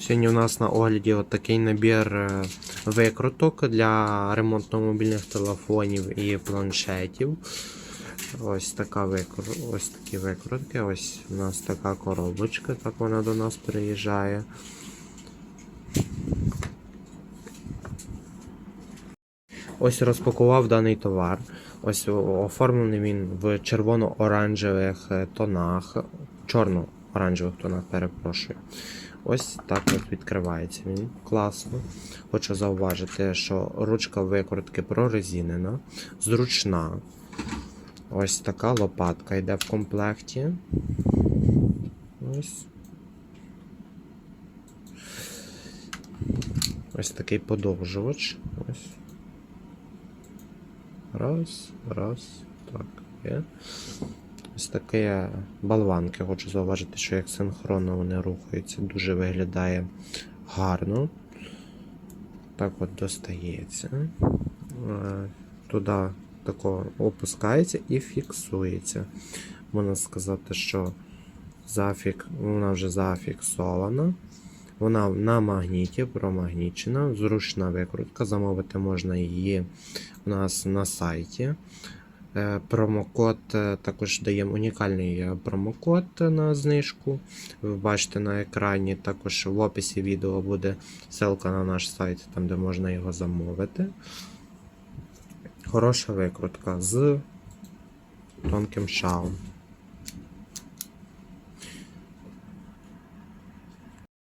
Сьогодні у нас на огляді от такий набір е, викруток для ремонту мобільних телефонів і планшетів. Ось така викру... ось такі викрутки. Ось у нас така коробочка, так вона до нас приїжджає. Ось розпакував даний товар. Ось оформлений він в червоно-оранжевих е, тонах, чорно-оранжевих тонах, перепрошую. Ось так от відкривається він. Класно. Хочу зауважити, що ручка викрутки прорезинена, зручна. Ось така лопатка йде в комплекті. Ось. Ось такий подовжувач. Ось. Раз, раз, так, є. Ось такі болванки. Хочу зауважити, що як синхронно вони рухаються, дуже виглядає гарно. Так от достається. Е, Туди тако опускається і фіксується. Можна сказати, що зафік... вона вже зафіксована. Вона на магніті промагнічена, зручна викрутка. Замовити можна її у нас на сайті. Е, Промокод е, також даємо унікальний е, промокод на знижку. Ви бачите на екрані. Також в описі відео буде ссылка на наш сайт, там де можна його замовити. Хороша викрутка з тонким шаум.